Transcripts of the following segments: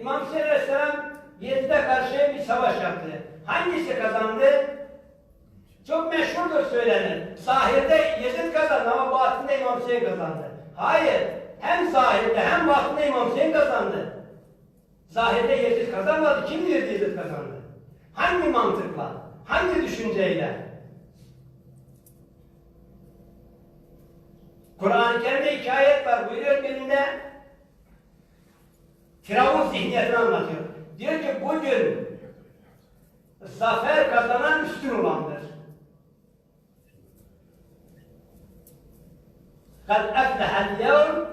İmam Hüseyin Aleyhisselam Yezid'e karşı bir savaş yaptı. Hangisi kazandı? Çok meşhurdur söylenir. Zahirde Yezid kazandı ama batında İmam Hüseyin kazandı. Hayır. Hem zahirde hem batında İmam Hüseyin kazandı. Zahirde Yezid kazanmadı. Kim diyor Yezid kazandı? Hangi mantıkla? Hangi düşünceyle? Kur'an-ı Kerim'de iki ayet var. Buyuruyor birinde Firavun zihniyetini anlatıyor. Diyor ki bugün zafer kazanan üstün olandır. Kad eflehel yevm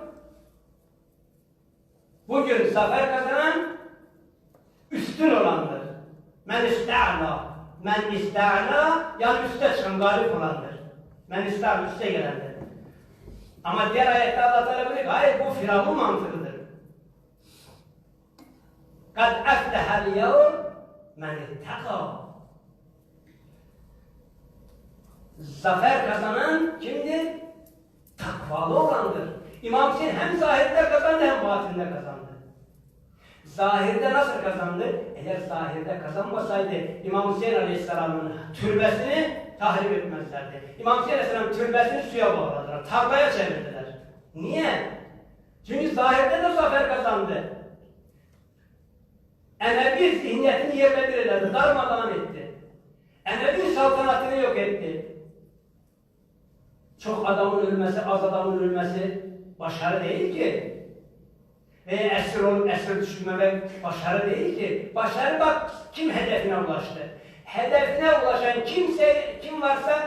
Bugün zafer kazanan üstün olandır. Men ista'la Men ista'la yani üste çıkan galip olandır. Men ista'la üste gelendir. Ama diğer ayette Allah Teala ki, hayır bu Firavun mantığıdır. Kad eflehel yevm men ittaka. Zafer kazanan kimdir? Takvalı olandır. İmam Hüseyin hem zahirde kazandı hem batinde kazandı. Zahirde nasıl kazandı? Eğer zahirde kazanmasaydı İmam Hüseyin Aleyhisselam'ın türbesini tahrip etmezlerdi. İmam Hüseyin Aleyhisselam türbesini suya bağladılar. Tarlaya çevirdiler. Niye? Çünkü zahirde de zafer kazandı. Emevi zihniyetini yerle bir ederdi, darmadağın etti. Emevi saltanatını yok etti. Çok adamın ölmesi, az adamın ölmesi başarı değil ki. Veya esir olup esir düşürmemek başarı değil ki. Başarı bak kim hedefine ulaştı. Hedefine ulaşan kimse, kim varsa